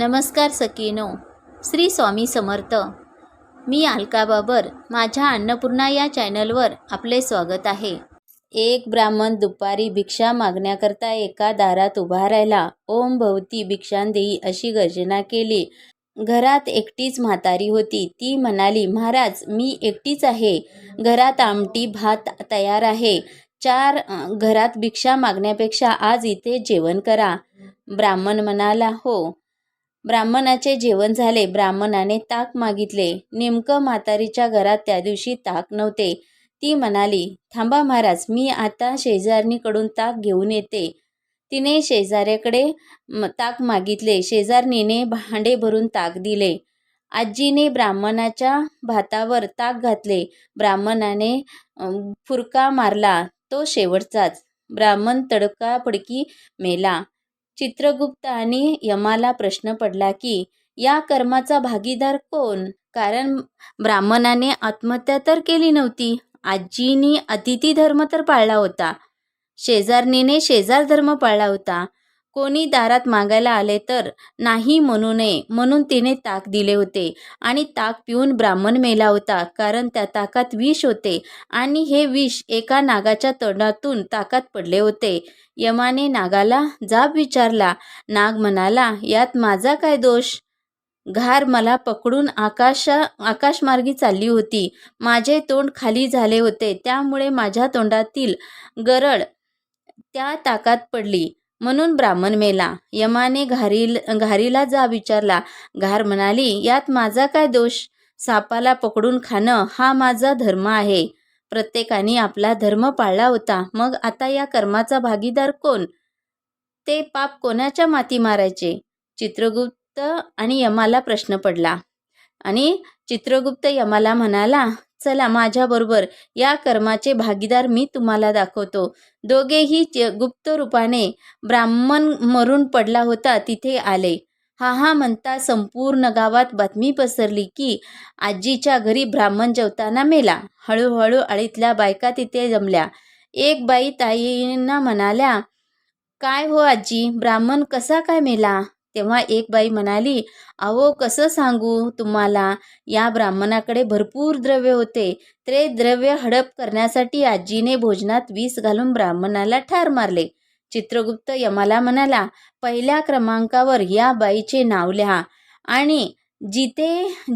नमस्कार सकीनो. श्री स्वामी समर्थ. मी अलका बाबर माझ्या अन्नपूर्णा या चॅनलवर आपले स्वागत आहे. एक ब्राह्मण दुपारी भिक्षा मागण्याकरता एका दारात उभा राहिला. ओम भवती भिक्षांदेई अशी गर्जना केली. घरात एकटीच म्हातारी होती. ती म्हणाली महाराज मी एकटीच आहे. घरात आमटी भात तयार आहे. चार घरात भिक्षा मागण्यापेक्षा आज इथे जेवण करा. ब्राह्मण म्हणाला हो. ब्राह्मणाचे जेवण झाले. ब्राह्मणाने ताक मागितले. नेमकं म्हातारीच्या घरात त्या दिवशी ताक नव्हते. ती म्हणाली थांबा महाराज मी आता शेजारणीकडून ताक घेऊन येते. तिने शेजाऱ्याकडे ताक मागितले. शेजारणीने भांडे भरून ताक दिले. आजीने ब्राह्मणाच्या भातावर ताक घातले. ब्राह्मणाने फुरका मारला. तो शेवटचाच. ब्राह्मण तडकाफडकी मेला. चित्रगुप्त आणि यमाला प्रश्न पडला की या कर्माचा भागीदार कोण? कारण ब्राह्मणाने आत्महत्या तर केली नव्हती. आजीनी अतिथी धर्म तर पाळला होता. शेजारणीने शेजार धर्म पाळला होता. कोणी दारात मागायला आले तर नाही म्हणू नये म्हणून तिने ताक दिले होते. आणि ताक पिऊन ब्राह्मण मेला होता कारण त्या ताकात विष होते. आणि हे विष एका नागाच्या तोंडातून ताकात पडले होते. यमाने नागाला जाब विचारला नाग म्हणाला यात माझा काय दोष? घार मला पकडून आकाशा आकाशमार्गी चालली होती. माझे तोंड खाली झाले होते त्यामुळे माझ्या तोंडातील गरड त्या ताकात पडली. म्हणून ब्राह्मण मेला. यमाने घारील घारीला जा विचारला. घार म्हणाली यात माझा काय दोष? सापाला पकडून खाणं हा माझा धर्म आहे. प्रत्येकाने आपला धर्म पाळला होता. मग आता या कर्माचा भागीदार कोण? ते पाप कोणाच्या माती मारायचे? चित्रगुप्त आणि यमाला प्रश्न पडला. आणि चित्रगुप्त यमाला म्हणाला चला माझ्याबरोबर या कर्माचे भागीदार मी तुम्हाला दाखवतो. दोघेही च- गुप्त रूपाने ब्राह्मण मरून पडला होता तिथे आले. हा हा म्हणता संपूर्ण गावात बातमी पसरली की आजीच्या घरी ब्राह्मण जेवताना मेला. हळूहळू आळीतल्या बायका तिथे जमल्या. एक बाई ताईंना म्हणाल्या काय हो आजी? ब्राह्मण कसा काय मेला? तेव्हा एक बाई म्हणाली अहो कसं सांगू तुम्हाला? या ब्राह्मणाकडे भरपूर द्रव्य होते. ते द्रव्य हडप करण्यासाठी आजीने भोजनात विष घालून ब्राह्मणाला ठार मारले. चित्रगुप्त यमाला म्हणाला पहिल्या क्रमांकावर या बाईचे नाव लिहा. आणि जिथे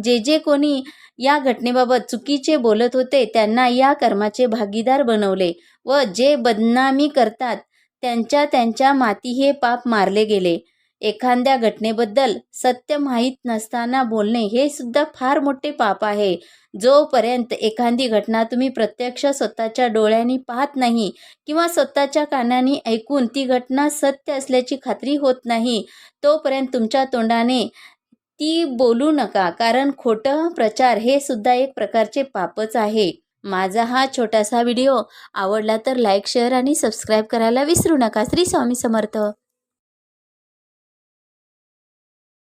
जे जे कोणी या घटनेबाबत चुकीचे बोलत होते त्यांना या कर्माचे भागीदार बनवले व जे बदनामी करतात त्यांच्या त्यांच्या माती हे पाप मारले गेले. एखाद्या घटनेबद्दल सत्य माहीत नसताना बोलणे हे सुद्धा फार मोठे पाप आहे. जोपर्यंत एखादी घटना तुम्ही प्रत्यक्ष स्वतःच्या डोळ्यांनी पाहत नाही किंवा स्वतःच्या कानाने ऐकून ती घटना सत्य असल्याची खात्री होत नाही तोपर्यंत तुमच्या तोंडाने ती बोलू नका. कारण खोटं प्रचार हे सुद्धा एक प्रकारचे पापच आहे. माझा हा छोटासा व्हिडिओ आवडला तर लाईक शेअर आणि सबस्क्राईब करायला विसरू नका. श्री स्वामी समर्थ.